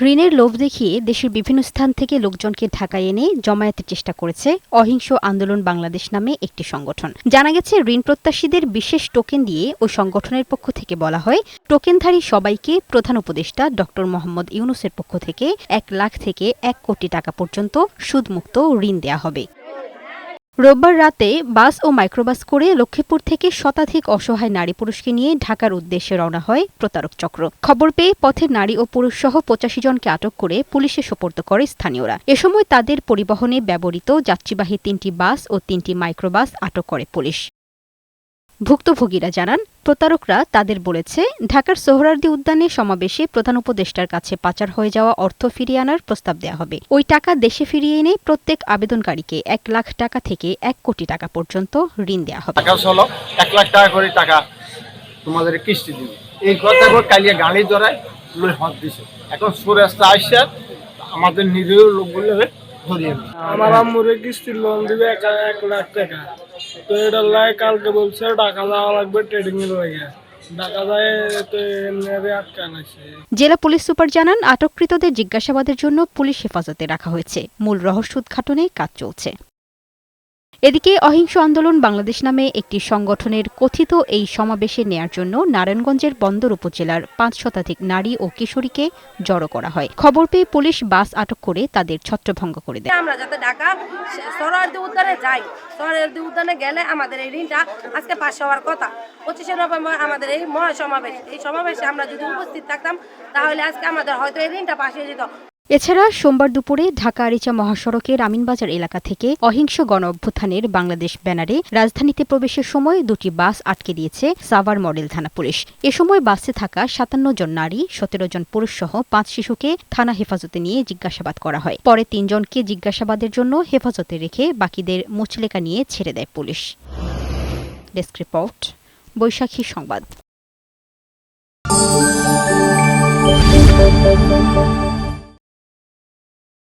ঋণের লোভ দেখিয়ে দেশের বিভিন্ন স্থান থেকে লোকজনকে ঢাকায় এনে জমায়েতের চেষ্টা করেছে অহিংস আন্দোলন বাংলাদেশ নামে একটি সংগঠন। জানা গেছে, ঋণ প্রত্যাশীদের বিশেষ টোকেন দিয়ে ওই সংগঠনের পক্ষ থেকে বলা হয়, টোকেনধারী সবাইকে প্রধান উপদেষ্টা ড. মোহাম্মদ ইউনুসের পক্ষ থেকে এক লাখ থেকে এক কোটি টাকা পর্যন্ত সুদমুক্ত ঋণ দেয়া হবে। রোববার রাতে বাস ও মাইক্রোবাস করে লক্ষ্মীপুর থেকে শতাধিক অসহায় নারী পুরুষকে নিয়ে ঢাকার উদ্দেশ্যে রওনা হয় প্রতারক চক্র। খবর পেয়ে পথের নারী ও পুরুষ সহ পঁচাশি জনকে আটক করে পুলিশে সোপর্দ করে স্থানীয়রা। এ সময় তাদের পরিবহনে ব্যবহৃত যাত্রীবাহী তিনটি বাস ও তিনটি মাইক্রোবাস আটক করে পুলিশ। ভুক্তভোগীরা জানান প্রতারকরা তাদের বলেছে ঢাকার সোহরার্দি উদ্যানে সমাবেশে প্রধান উপদেষ্টার কাছে পাচার হয়ে যাওয়া অর্থ ফিরিয়ে আনার প্রস্তাব দেওয়া হবে। ওই টাকা দেশে ফিরিয়ে এনে প্রত্যেক আবেদনকারীকে এক লাখ টাকা থেকে এক কোটি টাকা পর্যন্ত ঋণ দেওয়া হবে। এক লাখ টাকা করে টাকা তোমাদের কিস্তি দিবে। এই কথা করে কালিয়ে গাড়ি ধরায় হাত দিছে। এখন সুরেশটা আসছে আমাদের নিজের লোকগুলো ধরিয়ে আমার আম্মুরে কিস্তির লোন দিবে এক লাখ টাকা। তো লাগে কালকে বলছে টাকা লাগবে ট্রেডিং এর লাগে। জেলা পুলিশ সুপার জানান, আটককৃতদের জিজ্ঞাসাবাদের জন্য পুলিশ হেফাজতে রাখা হয়েছে। মূল রহস্য উদ্ঘাটনে কাজ চলছে। এদিকে অহিংস আন্দোলন বাংলাদেশ নামে একটি সংগঠনের কথিত এই সমাবেশে নেয়ার জন্য নারায়ণগঞ্জের বন্দর উপজেলার পাঁচ শতাধিক নারী ও কিশোরীকে জড়ো করা হয়। খবর পেয়ে পুলিশ বাস আটক করে তাদের ছত্রভঙ্গ করে দেয়। আমরা যাতে ঢাকা সরোয়ার্দি উদ্যানে যাই, সরোয়ার্দি উদ্যানে গেলে আমাদের এই ঋণটা আজকে পাশ হওয়ার কথা। পঁচিশে নভেম্বর আমাদের এই মহা সমাবেশ এই সমাবেশে আমরা যদি উপস্থিত থাকতাম, তাহলে আজকে আমাদের হয়তো এই ঋণটা পাশ হয়ে যেত। এছাড়া সোমবার দুপুরে ঢাকা আরিচা মহাসড়কের আমিনবাজার এলাকা থেকে অহিংস গণ অভ্যুত্থানের বাংলাদেশ ব্যানারে রাজধানীতে প্রবেশের সময় দুটি বাস আটকে দিয়েছে সাভার মডেল থানা পুলিশ। এ সময় বাসে থাকা সাতান্ন জন নারী, সতেরো জন পুরুষ সহ পাঁচ শিশুকে থানা হেফাজতে নিয়ে জিজ্ঞাসাবাদ করা হয়। পরে তিনজনকে জিজ্ঞাসাবাদের জন্য হেফাজতে রেখে বাকিদের মুচলেকা নিয়ে ছেড়ে দেয় পুলিশ। ডেস্ক রিপোর্ট, বৈশাখী সংবাদ।